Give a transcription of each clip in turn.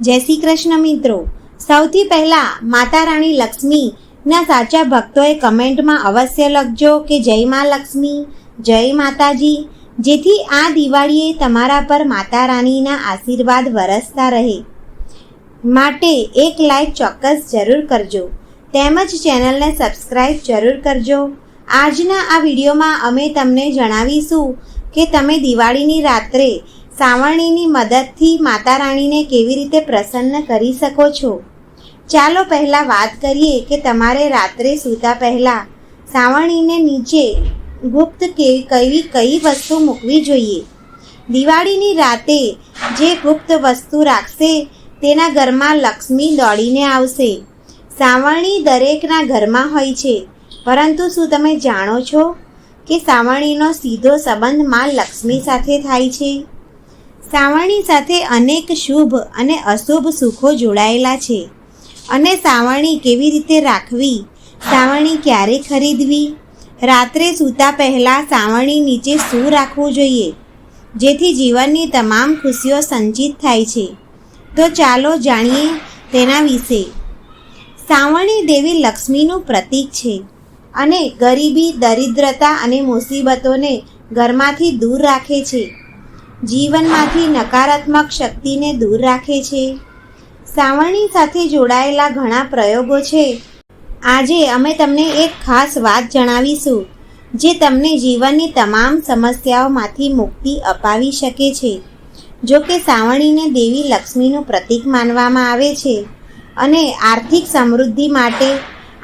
જય શ્રી કૃષ્ણ મિત્રો. સૌથી પહેલાં માતા રાણી લક્ષ્મીના સાચા ભક્તોએ કમેન્ટમાં અવશ્ય લખજો કે જય મા લક્ષ્મી, જય માતાજી. જેથી આ દિવાળીએ તમારા પર માતા રાણીના આશીર્વાદ વરસતા રહે. માટે એક લાઈક ચોક્કસ જરૂર કરજો. તેમજ ચેનલને સબસ્ક્રાઈબ જરૂર કરજો. આજના આ વિડીયોમાં અમે તમને જણાવીશું કે તમે દિવાળીની રાત્રે સાવરણીની મદદથી માતા રાણીને કેવી રીતે પ્રસન્ન કરી શકો છો? ચાલો પહેલાં વાત કરીએ કે તમારે રાત્રે સૂતા પહેલાં સાવરણીને નીચે ગુપ્ત કે કઈ કઈ વસ્તુ મૂકવી જોઈએ? દિવાળીની રાતે જે ગુપ્ત વસ્તુ રાખશે, તેના ઘરમાં લક્ષ્મી દોડીને આવશે. સાવરણી દરેકના ઘરમાં હોય છે. પરંતુ શું તમે જાણો છો કે સાવરણીનો સીધો સંબંધમાં લક્ષ્મી સાથે થાય છે? સાવરણી સાથે અનેક શુભ અને અશુભ સુખો જોડાયેલા છે. અને સાવરણી કેવી રીતે રાખવી? સાવરણી ક્યારે ખરીદવી? રાત્રે સૂતા પહેલાં સાવરણી નીચે શું રાખવું જોઈએ? જેથી જીવનની તમામ ખુશીઓ સંચિત થાય છે. તો ચાલો જાણીએ તેના વિશે. સાવરણી દેવી લક્ષ્મીનું પ્રતીક છે અને ગરીબી, દરિદ્રતા અને મુસીબતોને ઘરમાંથી દૂર રાખે છે. જીવનમાંથી નકારાત્મક શક્તિને દૂર રાખે છે. સાવરણી સાથે જોડાયેલા ઘણા પ્રયોગો છે. આજે અમે તમને એક ખાસ વાત જણાવીશું, જે તમને જીવનની તમામ સમસ્યાઓમાંથી મુક્તિ અપાવી શકે છે. જો કે સાવણીને દેવી લક્ષ્મીનું પ્રતીક માનવામાં આવે છે અને આર્થિક સમૃદ્ધિ માટે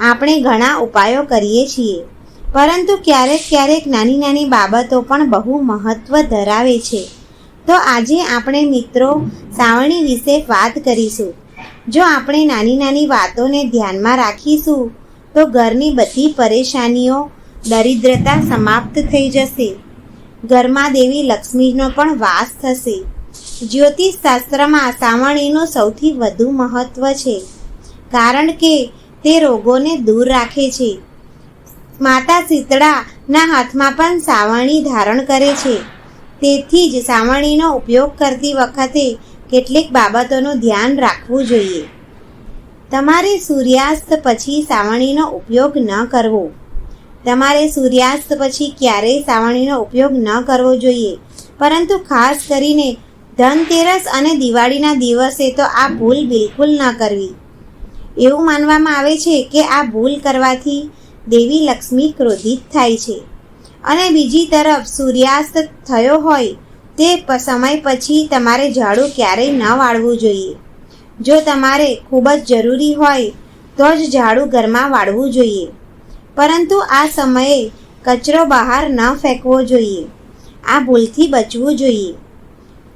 આપણે ઘણા ઉપાયો કરીએ છીએ. પરંતુ ક્યારેક ક્યારેક નાની નાની બાબતો પણ બહુ મહત્ત્વ ધરાવે છે. તો આજે આપણે મિત્રો સાવરણી વિશે વાત કરીશું. જો આપણે નાની નાની વાતોને ધ્યાનમાં રાખીશું, તો ઘરની બધી પરેશાનીઓ, દરિદ્રતા સમાપ્ત થઈ જશે. ઘરમાં દેવી લક્ષ્મીનો પણ વાસ થશે. જ્યોતિષ શાસ્ત્રમાં સાવરણીનું સૌથી વધુ મહત્ત્વ છે, કારણ કે તે રોગોને દૂર રાખે છે. માતા શીતળાના હાથમાં પણ સાવરણી ધારણ કરે છે. તેથી જ સાવણીનો ઉપયોગ કરતી વખતે કેટલીક બાબતોનું ધ્યાન રાખવું જોઈએ. તમારે સૂર્યાસ્ત પછી સાવણીનો ઉપયોગ ન કરવો. તમારે સૂર્યાસ્ત પછી ક્યારેય સાવણીનો ઉપયોગ ન કરવો જોઈએ. પરંતુ ખાસ કરીને ધનતેરસ અને દિવાળીના દિવસે તો આ ભૂલ બિલકુલ ન કરવી. એવું માનવામાં આવે છે કે આ ભૂલ કરવાથી દેવી લક્ષ્મી ક્રોધિત થાય છે. અને બીજી તરફ સૂર્યાસ્ત થયો હોય તે સમય પછી તમારે ઝાડુ ક્યારેય ન વાળવું જોઈએ. જો તમારે ખૂબ જ જરૂરી હોય તો જ ઝાડુ ઘરમાં વાળવું જોઈએ. પરંતુ આ સમયે કચરો બહાર ન ફેંકવો જોઈએ. આ ભૂલથી બચવું જોઈએ.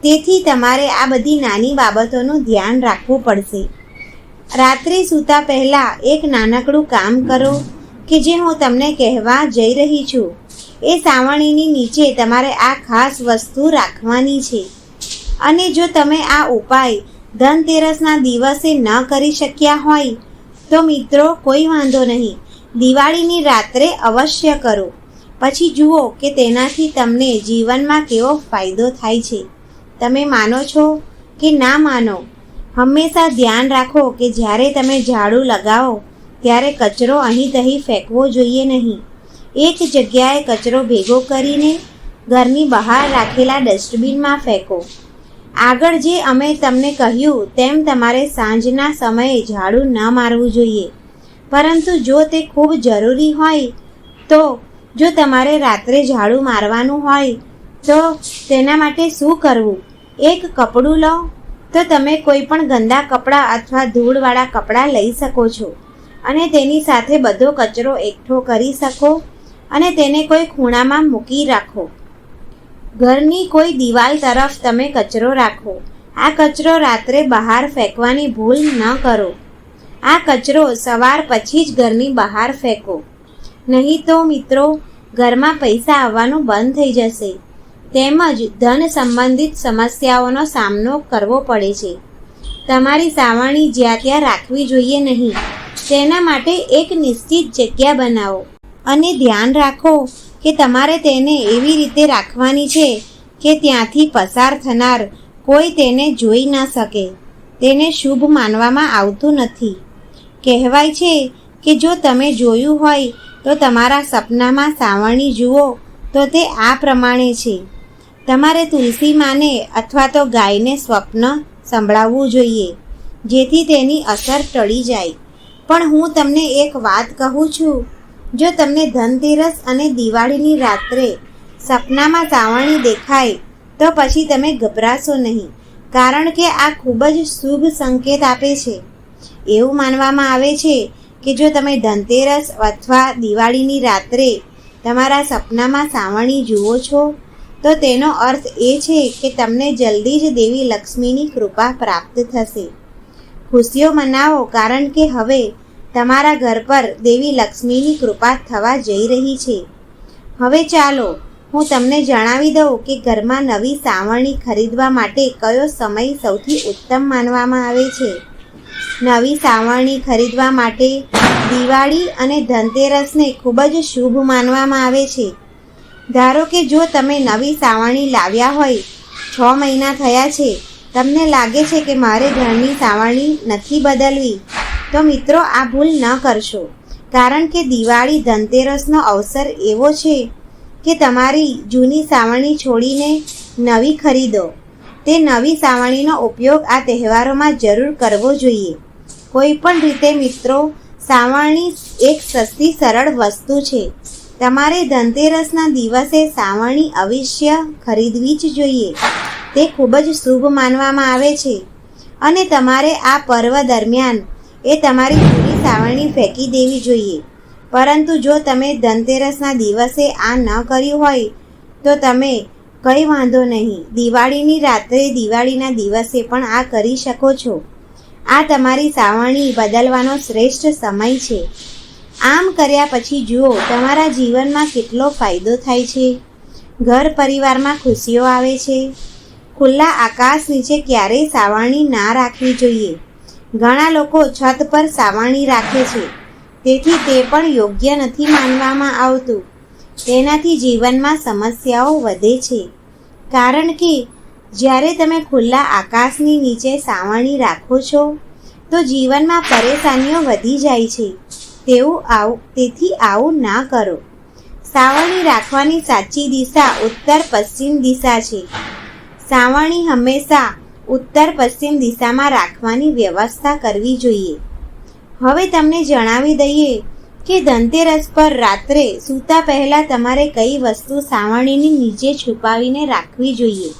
તેથી તમારે આ બધી નાની બાબતોનું ધ્યાન રાખવું પડશે. રાત્રે સૂતા પહેલાં એક નાનકડું કામ કરો કે જે હું તમને કહેવા જઈ રહી છું. એ સાવણીની નીચે તમારે આ ખાસ વસ્તુ રાખવાની છે. અને જો તમે આ ઉપાય ધનતેરસના દિવસે ન કરી શક્યા હોય, તો મિત્રો કોઈ વાંધો નહીં. દિવાળીની રાત્રે અવશ્ય કરો. પછી જુઓ કે તેનાથી તમને જીવનમાં કેવો ફાયદો થાય છે. તમે માનો છો કે ના માનો? હંમેશા ધ્યાન રાખો કે જ્યારે તમે ઝાડુ લગાવો, ત્યારે કચરો અહીં તહીં ફેંકવો જોઈએ નહીં. એક જગ્યાએ કચરો ભેગો કરીને ઘરની બહાર રાખેલા ડસ્ટબિનમાં ફેંકો. આગળ જે અમે તમને કહ્યું તેમ તમારે સાંજના સમયે ઝાડુ ન મારવું જોઈએ. પરંતુ જો તે ખૂબ જરૂરી હોય, તો જો તમારે રાત્રે ઝાડુ મારવાનું હોય, તો તેના માટે શું કરવું? એક કપડું લો, તો તમે કોઈ પણ ગંદા કપડાં અથવા ધૂળવાળા કપડાં લઈ શકો છો. અને તેની સાથે બધો કચરો એકઠો કરી શકો. અને તેને કોઈ ખૂણામાં મૂકી રાખો. ઘરની કોઈ દિવાલ તરફ તમે કચરો રાખો. આ કચરો રાત્રે બહાર ફેંકવાની ભૂલ ન કરો. આ કચરો સવાર પછી જ ઘરની બહાર ફેંકો. નહીં તો મિત્રો, ઘરમાં પૈસા આવવાનું બંધ થઈ જશે. તેમજ ધન સંબંધિત સમસ્યાઓનો સામનો કરવો પડે છે. તમારી સાવરણી જ્યાં ત્યાં રાખવી જોઈએ નહીં. તેના માટે એક નિશ્ચિત જગ્યા બનાવો. અને ધ્યાન રાખો કે તમારે તેને એવી રીતે રાખવાની છે કે ત્યાંથી પસાર થનાર કોઈ તેને જોઈ ન શકે. તેને શુભ માનવામાં આવતું નથી. કહેવાય છે કે જો તમે જોયું હોય તો તમારા સપનામાં સાવરણી જુઓ તો તે આ પ્રમાણે છે. તમારે તુલસી માને અથવા તો ગાયને સ્વપ્ન સંભળાવવું જોઈએ, જેથી તેની અસર ટળી જાય. પણ હું તમને એક વાત કહું છું. જો તમને ધનતેરસ અને દિવાળીની રાત્રે સપનામાં સાવરણી દેખાય, તો પછી તમે ગભરાશો નહીં, કારણ કે આ ખૂબ જ શુભ સંકેત આપે છે. એવું માનવામાં આવે છે કે જો તમે ધનતેરસ અથવા દિવાળીની રાત્રે તમારા સપનામાં સાવરણી જુઓ છો, તો તેનો અર્થ એ છે કે તમને જલ્દી જ દેવી લક્ષ્મીની કૃપા પ્રાપ્ત થશે. ખુશીઓ મનાવો, કારણ કે હવે તમારા ઘર પર દેવી લક્ષ્મીની કૃપા થવા જઈ રહી છે. હવે ચાલો, હું તમને જણાવી દઉં કે ઘરમાં નવી સાવરણી ખરીદવા માટે કયો સમય સૌથી ઉત્તમ માનવામાં આવે છે. નવી સાવરણી ખરીદવા માટે દિવાળી અને ધનતેરસને ખૂબ જ શુભ માનવામાં આવે છે. ધારો કે જો તમે નવી સાવરણી લાવ્યા હોય, છ મહિના થયા છે, તમને લાગે છે કે મારે ઘરની સાવરણી નથી બદલવી. તો મિત્રો, આ ભૂલ ન કરશો. કારણ કે દિવાળી ધનતેરસનો અવસર એવો છે કે તમારી જૂની સાવરણી છોડીને નવી ખરીદો. તે નવી સાવરણીનો ઉપયોગ આ તહેવારોમાં જરૂર કરવો જોઈએ. કોઈ પણ રીતે મિત્રો, સાવરણી એક સસ્તી, સરળ વસ્તુ છે. તમારે ધનતેરસના દિવસે સાવરણી અવશ્ય ખરીદવી જ જોઈએ. તે ખૂબ જ શુભ માનવામાં આવે છે. અને તમારે આ પર્વ દરમિયાન એ તમારી જૂની સાવરણી ફેંકી દેવી જોઈએ. પરંતુ જો તમે ધનતેરસના દિવસે આ ન કર્યું હોય, તો તમે કંઈ વાંધો નહીં. દિવાળીની રાત્રે દિવાળીના દિવસે પણ આ કરી શકો છો. આ તમારી સાવરણી બદલવાનો શ્રેષ્ઠ સમય છે. આમ કર્યા પછી જુઓ, તમારા જીવનમાં કેટલો ફાયદો થાય છે. ઘર પરિવારમાં ખુશીઓ આવે છે. ખુલ્લા આકાશ નીચે ક્યારેય સાવરણી ના રાખવી જોઈએ. ઘણા લોકો છત પર સાવરણી રાખે છે. તેથી તે પણ યોગ્ય નથી માનવામાં આવતું. તેનાથી જીવનમાં સમસ્યાઓ વધે છે. કારણ કે, જ્યારે તમે ખુલ્લા આકાશની નીચે સાવરણી રાખો છો, તો જીવનમાં પરેશાનીઓ વધી જાય છે. તેવું આવું, તેથી આવું ના કરો. સાવરણી રાખવાની સાચી દિશા ઉત્તર પશ્ચિમ દિશા છે. સાવરણી હંમેશા ઉત્તર પશ્ચિમ દિશામાં રાખવાની વ્યવસ્થા કરવી જોઈએ. હવે તમને જણાવી દઈએ કે ધનતેરસ પર રાત્રે સૂતા પહેલાં તમારે કઈ વસ્તુ સાવરણીની નીચે છુપાવીને રાખવી જોઈએ.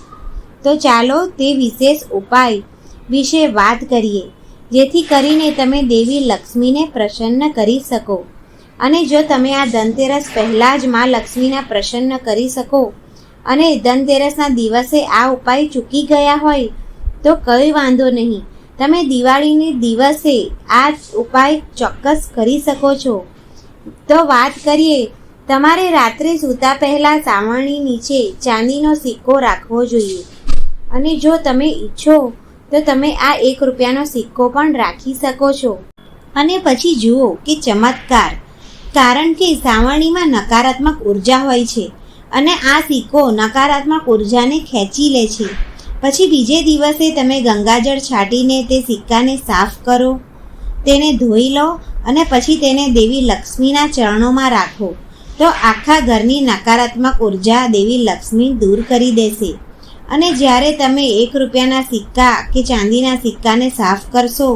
તો ચાલો તે વિશેષ ઉપાય વિશે વાત કરીએ, જેથી કરીને તમે દેવી લક્ષ્મીને પ્રસન્ન કરી શકો. અને જો તમે આ ધનતેરસ પહેલાં જ માં લક્ષ્મીને પ્રસન્ન કરી શકો અને ધનતેરસના દિવસે આ ઉપાય ચૂકી ગયા હોય તો કંઈ વાંધો નહીં. તમે દિવાળીને દિવસે આ ઉપાય ચોક્કસ કરી શકો છો. તો વાત કરીએ, તમારે રાત્રે સૂતા પહેલાં સાવરણી નીચે ચાંદીનો સિક્કો રાખવો જોઈએ. અને જો તમે ઈચ્છો, તો તમે આ એક રૂપિયાનો સિક્કો પણ રાખી શકો છો. અને પછી જુઓ કે ચમત્કાર, કારણ કે સાવરણીમાં નકારાત્મક ઊર્જા હોય છે અને આ સિક્કો નકારાત્મક ઉર્જાને ખેંચી લે છે. પછી બીજે દિવસે તમે ગંગાજળ છાંટીને તે સિક્કાને સાફ કરો, તેને ધોઈ લો અને પછી તેને દેવી લક્ષ્મીના ચરણોમાં રાખો. તો આખા ઘરની નકારાત્મક ઊર્જા દેવી લક્ષ્મી દૂર કરી દેશે. અને જ્યારે તમે એક રૂપિયાના સિક્કા કે ચાંદીના સિક્કાને સાફ કરશો,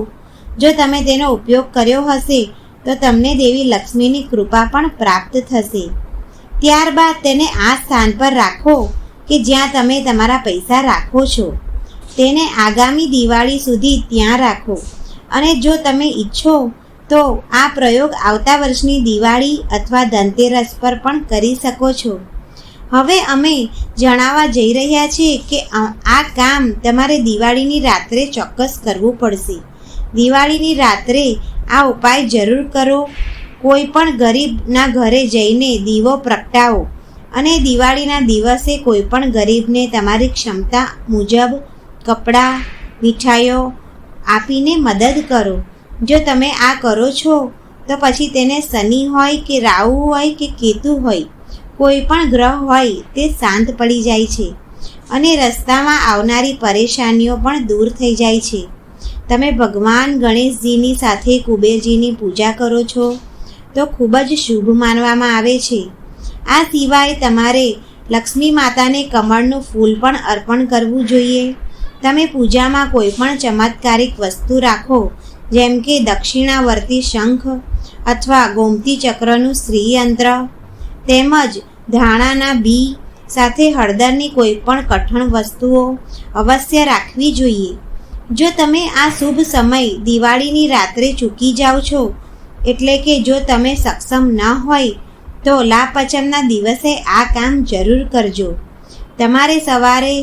જો તમે તેનો ઉપયોગ કર્યો હશે, તો તમને દેવી લક્ષ્મીની કૃપા પણ પ્રાપ્ત થશે. ત્યારબાદ તેને આ સ્થાન પર રાખો કે જ્યાં તમે તમારા પૈસા રાખો છો. તેને આગામી દિવાળી સુધી ત્યાં રાખો. અને જો તમે ઈચ્છો, તો આ પ્રયોગ આવતા વર્ષની દિવાળી અથવા ધનતેરસ પર પણ કરી શકો છો. હવે અમે જણાવવા જઈ રહ્યા છીએ કે આ કામ તમારે દિવાળીની રાત્રે ચોક્કસ કરવું પડશે. દિવાળીની રાત્રે આ ઉપાય જરૂર કરો. કોઈ પણ ગરીબના ઘરે જઈને દીવો પ્રગટાવો. અને દિવાળીના દિવસે કોઈ પણ ગરીબને તમારી ક્ષમતા મુજબ કપડાં, મીઠાઈઓ આપીને મદદ કરો. જો તમે આ કરો છો, તો પછી તેને શનિ હોય કે રાહુ હોય કે કેતુ હોય, કોઈ પણ ગ્રહ હોય તે શાંત પડી જાય છે અને રસ્તામાં આવનારી પરેશાનીઓ પણ દૂર થઈ જાય છે. તમે ભગવાન ગણેશજીની સાથે કુબેરજીની પૂજા કરો છો, તો ખૂબ જ શુભ માનવામાં આવે છે. આ સિવાય તમારે લક્ષ્મી માતાને કમળનું ફૂલ પણ અર્પણ કરવું જોઈએ. તમે પૂજામાં કોઈ પણ ચમત્કારિક વસ્તુ રાખો, જેમ કે દક્ષિણાવર્તી શંખ અથવા ગોમતી ચક્રનું શ્રીયંત્ર તેમજ ધાણાના બી સાથે હળદરની કોઈ પણ કઠણ વસ્તુઓ અવશ્ય રાખવી જોઈએ. જો તમે આ શુભ સમય દિવાળીની રાત્રે ચૂકી જાઓ છો, એટલે કે જો તમે સક્ષમ ન હોય તો લાપચમના દિવસે આ કામ જરૂર કરજો. તમારે સવારે